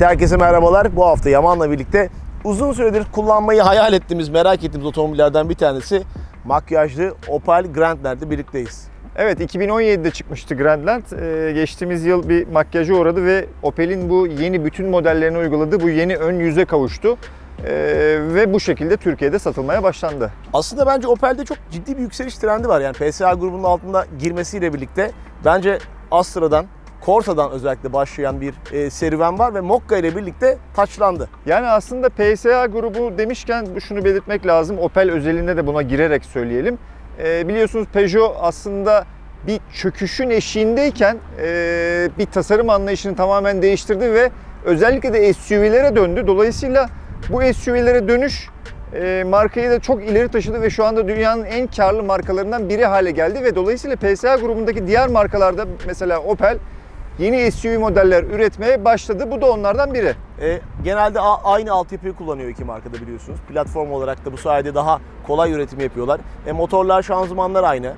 Evet herkese merhabalar. Bu hafta Yaman'la birlikte uzun süredir kullanmayı hayal ettiğimiz, merak ettiğimiz otomobillerden bir tanesi makyajlı Opel Grandland'le birlikteyiz. Evet 2017'de çıkmıştı Grandland. Ee, geçtiğimiz yıl bir makyaja uğradı ve Opel'in bu yeni bütün modellerine uyguladığı bu yeni ön yüze kavuştu. Ee, ve bu şekilde Türkiye'de satılmaya başlandı. Aslında bence Opel'de çok ciddi bir yükseliş trendi var. Yani PSA grubunun altında girmesiyle birlikte bence Astra'dan, Corsa'dan özellikle başlayan bir e, serüven var ve Mokka ile birlikte taçlandı. Yani aslında PSA grubu demişken şunu belirtmek lazım. Opel özelinde de buna girerek söyleyelim. Ee, biliyorsunuz Peugeot aslında bir çöküşün eşiğindeyken e, bir tasarım anlayışını tamamen değiştirdi ve özellikle de SUV'lere döndü. Dolayısıyla bu SUV'lere dönüş e, markayı da çok ileri taşıdı ve şu anda dünyanın en karlı markalarından biri hale geldi ve dolayısıyla PSA grubundaki diğer markalarda mesela Opel yeni SUV modeller üretmeye başladı. Bu da onlardan biri. E, genelde aynı altyapıyı kullanıyor iki markada biliyorsunuz. Platform olarak da bu sayede daha kolay üretim yapıyorlar. E, motorlar, şanzımanlar aynı.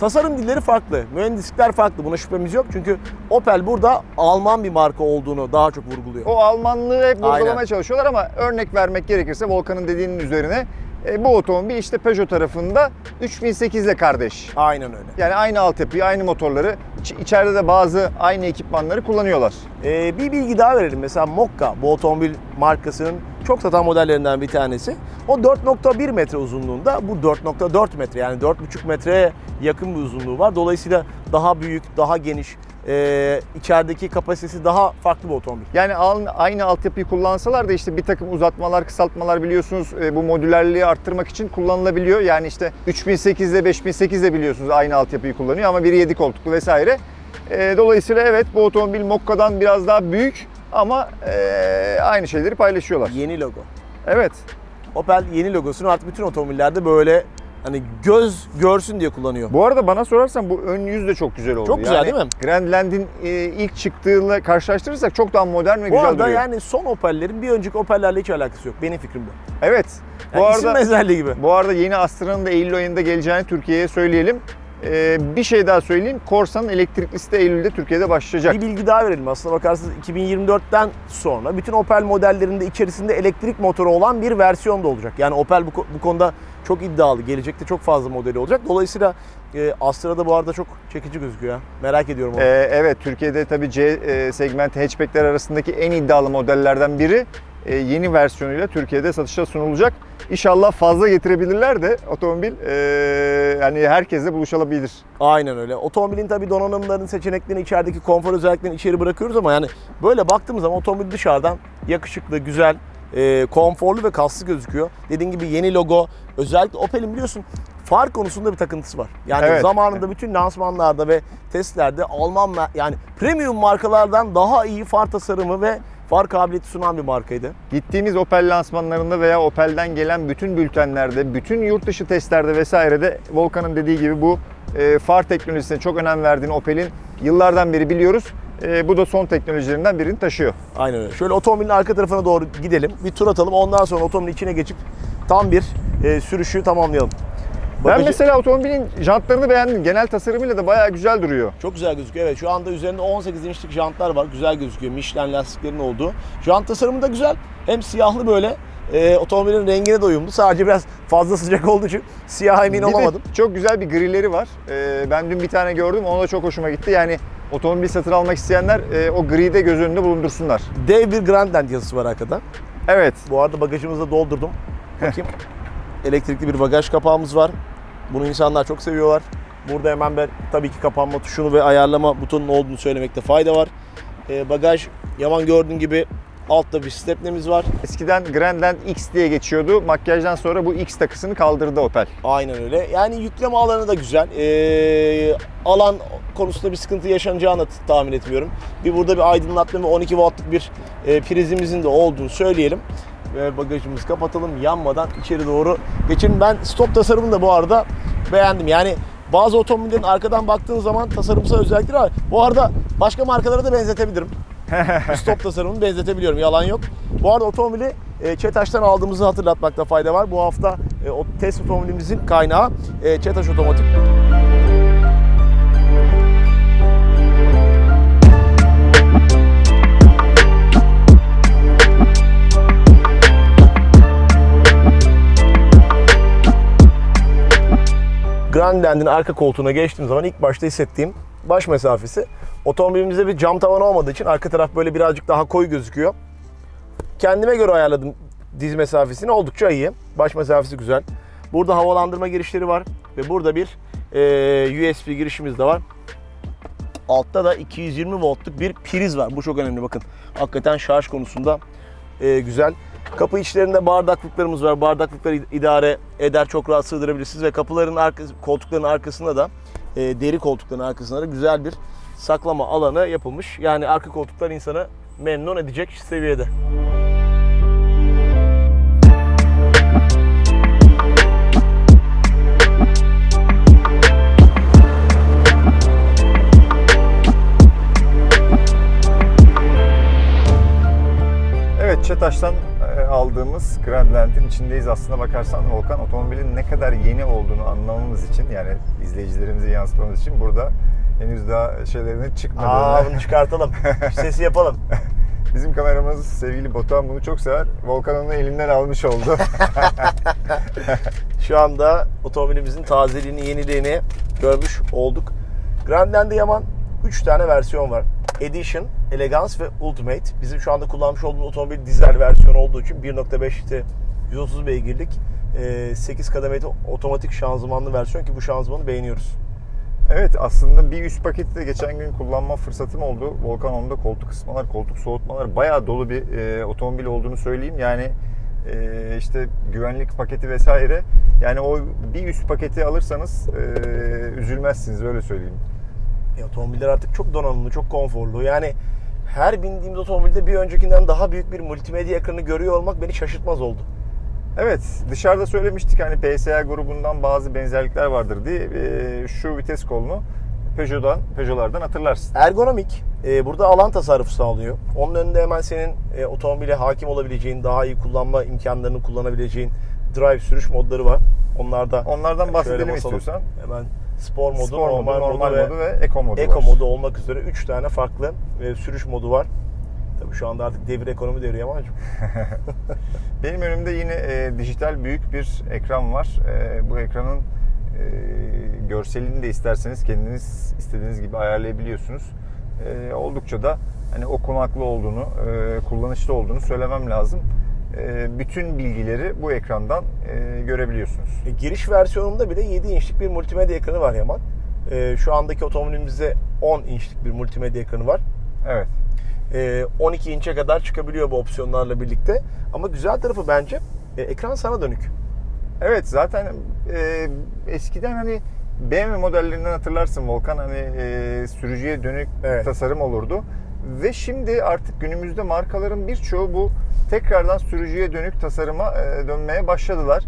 Tasarım dilleri farklı, mühendislikler farklı. Buna şüphemiz yok. Çünkü Opel burada Alman bir marka olduğunu daha çok vurguluyor. O Almanlığı hep vurgulamaya Aynen. çalışıyorlar ama örnek vermek gerekirse Volkan'ın dediğinin üzerine e, bu otomobil işte Peugeot tarafında 3008 ile kardeş. Aynen öyle. Yani aynı altyapıyı, aynı motorları, iç- içeride de bazı aynı ekipmanları kullanıyorlar. Ee, bir bilgi daha verelim. Mesela Mokka bu otomobil markasının çok satan modellerinden bir tanesi. O 4.1 metre uzunluğunda bu 4.4 metre yani 4.5 metreye yakın bir uzunluğu var. Dolayısıyla daha büyük, daha geniş, ee, içerideki kapasitesi daha farklı bir otomobil. Yani aynı altyapıyı kullansalar da işte bir takım uzatmalar, kısaltmalar biliyorsunuz e, bu modülerliği arttırmak için kullanılabiliyor. Yani işte 3008 ile 5008 de biliyorsunuz aynı altyapıyı kullanıyor ama biri 7 koltuklu vesaire. E, Dolayısıyla evet bu otomobil Mokka'dan biraz daha büyük ama e, aynı şeyleri paylaşıyorlar. Yeni logo. Evet. Opel yeni logosunu artık bütün otomobillerde böyle hani göz görsün diye kullanıyor. Bu arada bana sorarsan bu ön yüz de çok güzel oldu. Çok güzel değil mi? Grandland'in e, ilk çıktığıyla karşılaştırırsak çok daha modern ve Bu güzel arada duruyor. yani son Opel'lerin bir önceki Opel'lerle hiç alakası yok. Benim fikrim bu. Evet. Bu Yani isim arada benzerliği gibi. bu arada yeni Astra'nın da Eylül ayında geleceğini Türkiye'ye söyleyelim. Ee, bir şey daha söyleyeyim. Corsa'nın elektriklisi de Eylül'de Türkiye'de başlayacak. Bir bilgi daha verelim. Aslına bakarsanız 2024'ten sonra bütün Opel modellerinde içerisinde elektrik motoru olan bir versiyon da olacak. Yani Opel bu, bu konuda çok iddialı. Gelecekte çok fazla modeli olacak. Dolayısıyla e, Astra'da bu arada çok çekici gözüküyor. Merak ediyorum onu. Ee, evet Türkiye'de tabii C e, segmenti hatchbackler arasındaki en iddialı modellerden biri. E, yeni versiyonuyla Türkiye'de satışa sunulacak. İnşallah fazla getirebilirler de otomobil e, yani herkesle buluşabilir. Aynen öyle. Otomobilin tabii donanımlarının seçeneklerini, içerideki konfor özelliklerini içeri bırakıyoruz ama yani böyle baktığımız zaman otomobil dışarıdan yakışıklı, güzel, e, konforlu ve kaslı gözüküyor. Dediğim gibi yeni logo, özellikle Opel'in biliyorsun far konusunda bir takıntısı var. Yani Evet. zamanında bütün lansmanlarda ve testlerde Alman ma- yani premium markalardan daha iyi far tasarımı ve far kabiliyeti sunan bir markaydı. Gittiğimiz Opel lansmanlarında veya Opel'den gelen bütün bültenlerde, bütün yurt dışı testlerde vesairede Volkan'ın dediği gibi bu e, far teknolojisine çok önem verdiğini Opel'in yıllardan beri biliyoruz. E, bu da son teknolojilerinden birini taşıyor. Aynen öyle. Şöyle otomobilin arka tarafına doğru gidelim. Bir tur atalım. Ondan sonra otomobilin içine geçip tam bir e, sürüşü tamamlayalım. Ben Bagajı- mesela otomobilin jantlarını beğendim. Genel tasarımıyla da bayağı güzel duruyor. Çok güzel gözüküyor. Evet şu anda üzerinde 18 inçlik jantlar var. Güzel gözüküyor. Michelin lastiklerin olduğu. Jant tasarımı da güzel. Hem siyahlı böyle e, otomobilin rengine de uyumlu. Sadece biraz fazla sıcak olduğu için siyah emin Bir de olamadım. çok güzel bir grileri var. E, ben dün bir tane gördüm. Ona da çok hoşuma gitti. Yani otomobil satın almak isteyenler e, o griyi de göz önünde bulundursunlar. Dev bir Grandland yazısı var arkada. Evet. Bu arada bagajımızı da doldurdum. Bakayım. Elektrikli bir bagaj kapağımız var. Bunu insanlar çok seviyorlar. Burada hemen ben tabii ki kapanma tuşunu ve ayarlama butonunun olduğunu söylemekte fayda var. E, bagaj Yaman gördüğün gibi altta bir stepnemiz var. Eskiden Grandland X diye geçiyordu. Makyajdan sonra bu X takısını kaldırdı Opel. Aynen öyle. Yani yükleme alanı da güzel. Ee, alan konusunda bir sıkıntı yaşanacağını tahmin etmiyorum. Bir burada bir aydınlatma ve 12 wattlık bir e, prizimizin de olduğunu söyleyelim. Ve bagajımızı kapatalım. Yanmadan içeri doğru geçelim. Ben stop tasarımını da bu arada beğendim. Yani bazı otomobillerin arkadan baktığın zaman tasarımsal özellikleri var. Bu arada başka markalara da benzetebilirim. stop tasarımını benzetebiliyorum. Yalan yok. Bu arada otomobili e, ÇETAŞ'tan aldığımızı hatırlatmakta fayda var. Bu hafta e, o test otomobilimizin kaynağı e, ÇETAŞ Otomotiv. Grandland'in arka koltuğuna geçtiğim zaman ilk başta hissettiğim baş mesafesi. Otomobilimizde bir cam tavan olmadığı için arka taraf böyle birazcık daha koyu gözüküyor. Kendime göre ayarladım diz mesafesini oldukça iyi. Baş mesafesi güzel. Burada havalandırma girişleri var ve burada bir e, USB girişimiz de var. Altta da 220 voltluk bir priz var. Bu çok önemli bakın. Hakikaten şarj konusunda e, güzel. Kapı içlerinde bardaklıklarımız var. Bardaklıkları idare eder çok rahat sığdırabilirsiniz ve kapıların arkası, koltukların arkasında da e, deri koltukların arkasında da güzel bir saklama alanı yapılmış. Yani arka koltuklar insanı memnun edecek seviyede. Evet Çetaş'tan aldığımız Grandland'in içindeyiz aslına bakarsan Volkan otomobilin ne kadar yeni olduğunu anlamamız için yani izleyicilerimize yansıtmamız için burada henüz daha şeylerinin çıkmadığını Aa bunu çıkartalım. Sesi yapalım. Bizim kameramız sevgili Batuhan bunu çok sever. Volkan onu elinden almış oldu. Şu anda otomobilimizin tazeliğini, yeniliğini görmüş olduk. Grandland'de Yaman 3 tane versiyon var. Edition, Elegance ve Ultimate. Bizim şu anda kullanmış olduğumuz otomobil dizel versiyon olduğu için 1.5 litre 130 beygirlik 8 kademeli otomatik şanzımanlı versiyon ki bu şanzımanı beğeniyoruz. evet aslında bir üst paketi de geçen gün kullanma fırsatım oldu. Volkan onda koltuk ısıtmalar, koltuk soğutmalar bayağı dolu bir e, otomobil olduğunu söyleyeyim. Yani e, işte güvenlik paketi vesaire. Yani o bir üst paketi alırsanız e, üzülmezsiniz öyle söyleyeyim. E, otomobiller artık çok donanımlı, çok konforlu. Yani her bindiğimiz otomobilde bir öncekinden daha büyük bir multimedya ekranı görüyor olmak beni şaşırtmaz oldu. Evet dışarıda söylemiştik hani PSA grubundan bazı benzerlikler vardır diye Ee, şu vites kolunu Peugeot'dan, Peugeot'lardan hatırlarsın. Ergonomik. e, burada alan tasarrufu sağlıyor. Onun önünde hemen senin e, otomobile hakim olabileceğin, daha iyi kullanma imkanlarını kullanabileceğin drive sürüş modları var. Onlarda Onlardan bahsedelim istiyorsan. Hemen spor modu, Spor modu, normal, normal modu, modu, ve, ve, Eco modu Eco var. modu olmak üzere 3 tane farklı e, sürüş modu var. Tabii şu anda artık devir ekonomi devri Yaman'cığım. Benim önümde yine e, dijital büyük bir ekran var. E, bu ekranın e, görselini de isterseniz kendiniz istediğiniz gibi ayarlayabiliyorsunuz. E, oldukça da hani okunaklı olduğunu, e, kullanışlı olduğunu söylemem lazım. E, bütün bilgileri bu ekrandan e, görebiliyorsunuz. E, giriş versiyonunda bile 7 inçlik bir multimedya ekranı var Yaman. E, şu andaki otomobilimizde 10 inçlik bir multimedya ekranı var. Evet. E, 12 inçe kadar çıkabiliyor bu opsiyonlarla birlikte. Ama güzel tarafı bence ekran sana dönük. Evet zaten e, eskiden hani BMW modellerinden hatırlarsın Volkan hani e, sürücüye dönük Evet. tasarım olurdu. Ve şimdi artık günümüzde markaların birçoğu bu tekrardan sürücüye dönük tasarıma e, dönmeye başladılar.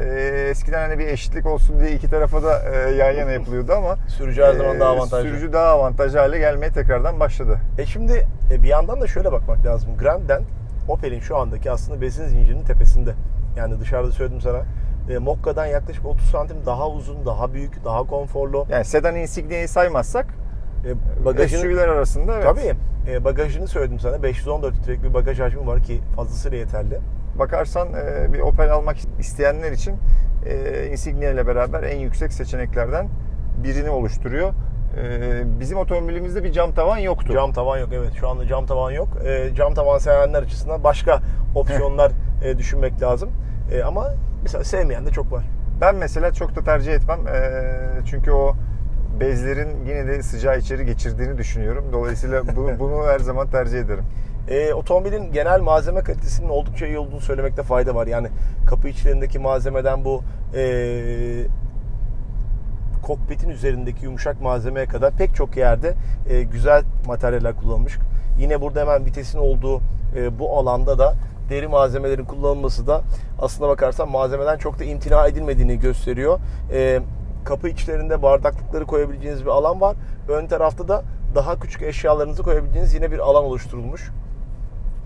E, eskiden hani bir eşitlik olsun diye iki tarafa da e, yan yana yapılıyordu ama Sürücü her zaman daha avantajlı. Sürücü daha avantajlı hale gelmeye tekrardan başladı. E şimdi e, bir yandan da şöyle bakmak lazım. Grandland Opel'in şu andaki aslında besin zincirinin tepesinde. Yani dışarıda söyledim sana. E, Mokka'dan yaklaşık 30 santim daha uzun, daha büyük, daha konforlu. Yani sedan insignia'yı saymazsak E, bagajını, SUV'ler arasında evet. Tabii. E, bagajını söyledim sana. 514 litrelik bir bagaj hacmi var ki fazlasıyla yeterli. bakarsan e, bir Opel almak isteyenler için e, Insignia ile beraber en yüksek seçeneklerden birini oluşturuyor. E, bizim otomobilimizde bir cam tavan yoktu. Cam tavan yok evet. Şu anda cam tavan yok. E, cam tavan sevenler açısından başka opsiyonlar e, düşünmek lazım. E, ama mesela sevmeyen de çok var. Ben mesela çok da tercih etmem. E, çünkü o bezlerin yine de sıcağı içeri geçirdiğini düşünüyorum. Dolayısıyla bu, bunu her zaman tercih ederim. E, otomobilin genel malzeme kalitesinin oldukça iyi olduğunu söylemekte fayda var. Yani kapı içlerindeki malzemeden bu e, kokpitin üzerindeki yumuşak malzemeye kadar pek çok yerde e, güzel materyaller kullanılmış. Yine burada hemen vitesin olduğu e, bu alanda da deri malzemelerin kullanılması da aslına bakarsan malzemeden çok da imtina edilmediğini gösteriyor. E, kapı içlerinde bardaklıkları koyabileceğiniz bir alan var. Ön tarafta da daha küçük eşyalarınızı koyabileceğiniz yine bir alan oluşturulmuş.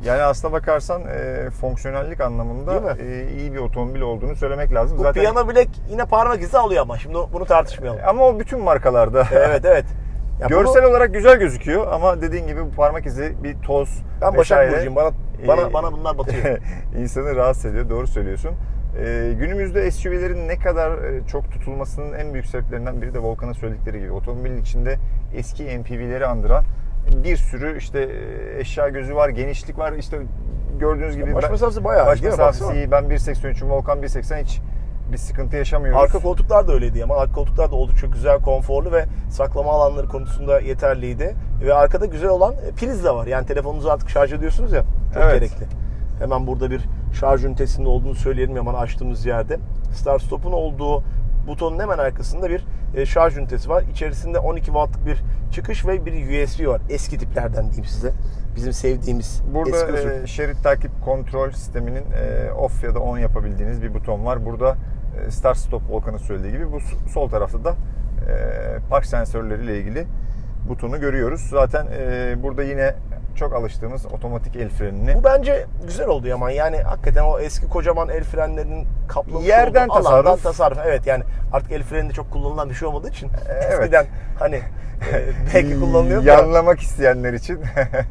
Yani aslına bakarsan e, fonksiyonellik anlamında e, iyi bir otomobil olduğunu söylemek lazım. Bu piyano bilek yine parmak izi alıyor ama şimdi bunu tartışmayalım. ama o bütün markalarda. evet evet. Ya Görsel bunu- olarak güzel gözüküyor ama dediğin gibi bu parmak izi bir toz ben Başak Burcu'yum. Bana, bana, e, bana bunlar batıyor. insanı rahatsız ediyor. Doğru söylüyorsun. Ee, günümüzde SUV'lerin ne kadar e, çok tutulmasının en büyük sebeplerinden biri de Volkan'ın söyledikleri gibi otomobilin içinde eski MPV'leri andıran bir sürü işte e, eşya gözü var, genişlik var. İşte gördüğünüz gibi Baş ben- mesafesi bayağı baş mesafesi iyi. Ben 1.83'üm, Volkan 1.80 hiç bir sıkıntı yaşamıyoruz. Arka koltuklar da öyleydi ama arka koltuklar da oldukça güzel, konforlu ve saklama alanları konusunda yeterliydi. Ve arkada güzel olan e, priz de var. Yani telefonunuzu artık şarj ediyorsunuz ya. Çok Evet. gerekli. Hemen burada bir şarj ünitesinin olduğunu söyleyelim hemen açtığımız yerde. Start Stop'un olduğu butonun hemen arkasında bir e, şarj ünitesi var. İçerisinde 12 wattlık bir çıkış ve bir USB var. Eski tiplerden diyeyim size. Bizim sevdiğimiz Burada eski usul. e, şerit takip kontrol sisteminin e, off ya da on yapabildiğiniz bir buton var. Burada e, start stop Volkan'ın söylediği gibi bu sol tarafta da e, park sensörleriyle ilgili butonu görüyoruz. Zaten e, burada yine çok alıştığımız otomatik el frenini Bu bence güzel oldu Yaman. Yani hakikaten o eski kocaman el frenlerinin kaplamış Yerden olduğu alandan tasarruf. tasarruf. Evet yani artık el freni de çok kullanılan bir şey olmadığı için Evet. eskiden hani e, belki kullanılıyor da yanlamak isteyenler için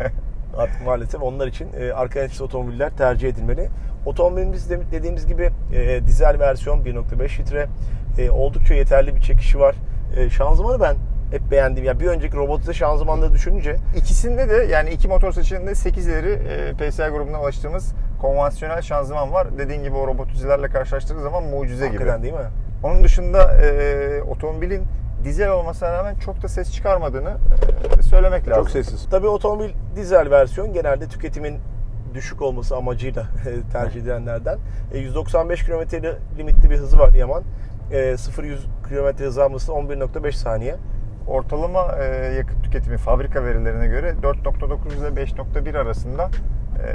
artık maalesef onlar için e, arka açısı otomobiller tercih edilmeli. Otomobilimiz de, dediğimiz gibi e, dizel versiyon 1.5 litre e, oldukça yeterli bir çekişi var. E, şanzımanı ben hep beğendim. Ya bir önceki robotize şanzımanları düşününce İkisinde de yani iki motor seçeneğinde 8 ileri e, PSI grubundan alıştığımız konvansiyonel şanzıman var. Dediğin gibi o robotizelerle karşılaştırdığı zaman mucize gibi. hakikaten değil mi? Onun dışında e, otomobilin dizel olmasına rağmen çok da ses çıkarmadığını e, söylemek lazım. Çok sessiz. Tabii otomobil dizel versiyon genelde tüketimin düşük olması amacıyla tercih edilenlerden. E, 195 km limitli bir hızı var Yaman. E, 0-100 km hız alması 11.5 saniye. Ortalama e, yakıt tüketimi fabrika verilerine göre 4.9 ile 5.1 arasında. E,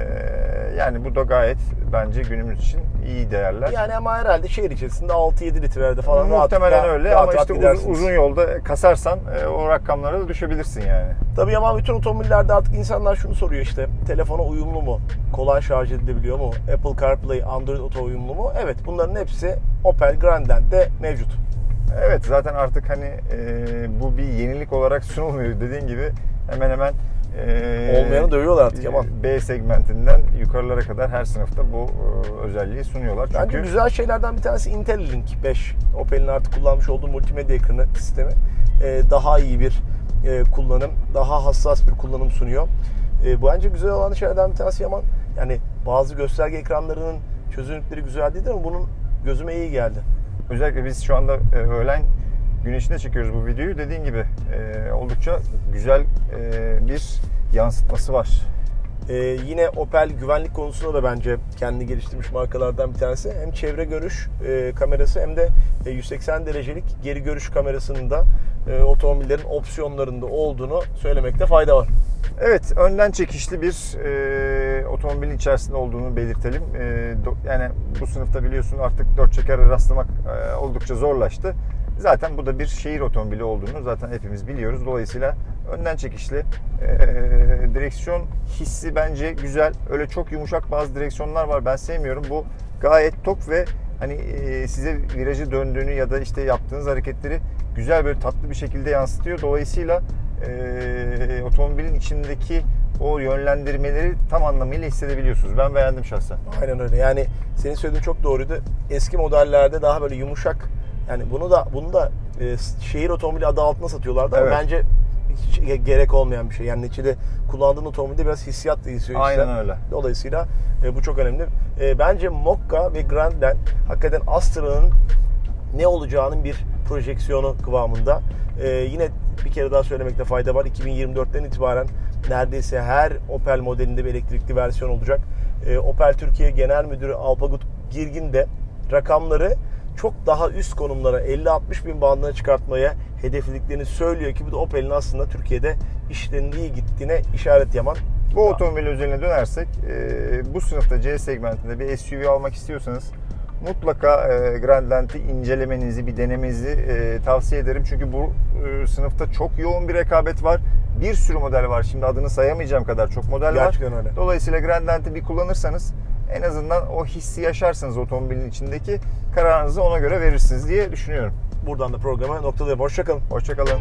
yani bu da gayet bence günümüz için iyi değerler. Yani ama herhalde şehir içerisinde 6-7 litrelerde falan Muhtemelen rahatlıkla- öyle rahat ama rahat işte uzun, gidersiniz. uzun yolda kasarsan e, o rakamlara da düşebilirsin yani. Tabii Yaman bütün otomobillerde artık insanlar şunu soruyor işte. Telefona uyumlu mu? Kolay şarj edilebiliyor mu? Apple CarPlay, Android Auto uyumlu mu? Evet bunların hepsi Opel Granden'de mevcut. Evet zaten artık hani e, bu bir yenilik olarak sunulmuyor dediğin gibi hemen hemen e, Olmayanı dövüyorlar artık Yaman. B segmentinden yukarılara kadar her sınıfta bu e, özelliği sunuyorlar. Bence Çünkü güzel şeylerden bir tanesi IntelliLink 5. Opel'in artık kullanmış olduğu multimedya ekranı sistemi Ee, daha iyi bir e, kullanım, daha hassas bir kullanım sunuyor. E, bu bence güzel olan şeylerden bir tanesi Yaman. Yani bazı gösterge ekranlarının çözünürlükleri güzel değil ama bunun gözüme iyi geldi. Özellikle biz şu anda e, öğlen güneşinde çekiyoruz bu videoyu. Dediğin gibi e, oldukça güzel e, bir yansıtması var. Ee, yine Opel güvenlik konusunda da bence kendini geliştirmiş markalardan bir tanesi. Hem çevre görüş e, kamerası hem de e, 180 derecelik geri görüş kamerasının da e, otomobillerin opsiyonlarında olduğunu söylemekte fayda var. Evet, önden çekişli bir e, otomobilin içerisinde olduğunu belirtelim. E, do- yani bu sınıfta biliyorsun artık dört çekere rastlamak e, oldukça zorlaştı. Zaten bu da bir şehir otomobili olduğunu zaten hepimiz biliyoruz. Dolayısıyla önden çekişli e, direksiyon hissi bence güzel. Öyle çok yumuşak bazı direksiyonlar var. Ben sevmiyorum. Bu gayet tok ve hani e, size virajı döndüğünü ya da işte yaptığınız hareketleri güzel böyle tatlı bir şekilde yansıtıyor. Dolayısıyla e, otomobilin içindeki o yönlendirmeleri tam anlamıyla hissedebiliyorsunuz. Ben beğendim şahsen. Aynen öyle. Yani senin söylediğin çok doğruydu. Eski modellerde daha böyle yumuşak yani bunu da bunu da e, şehir otomobili adı altında satıyorlardı ama Evet. bence hiç ge- gerek olmayan bir şey. Yani neticede kullandığın otomobilde biraz hissiyat da istiyor işte. Aynen öyle. Dolayısıyla e, bu çok önemli. E, bence Mokka ve Grand'den hakikaten Astra'nın ne olacağının bir projeksiyonu kıvamında. E, yine bir kere daha söylemekte fayda var. 2024'ten itibaren neredeyse her Opel modelinde bir elektrikli versiyon olacak. E, Opel Türkiye Genel Müdürü Alpagut Girgin de rakamları çok daha üst konumlara 50-60 bin bandına çıkartmaya hedeflediklerini söylüyor ki bu da Opel'in aslında Türkiye'de işlerinin iyi gittiğine işaret yaman. Bu otomobil özeline dönersek e, bu sınıfta C segmentinde bir SUV almak istiyorsanız mutlaka e, Grandland'i incelemenizi, bir denemenizi e, tavsiye ederim. Çünkü bu e, sınıfta çok yoğun bir rekabet var. Bir sürü model var. Şimdi adını sayamayacağım kadar çok model var. Gerçekten öyle. Dolayısıyla Grandland'i bir kullanırsanız en azından o hissi yaşarsınız otomobilin içindeki kararınızı ona göre verirsiniz diye düşünüyorum. Buradan da programa noktalayalım. Hoşçakalın. Hoşçakalın.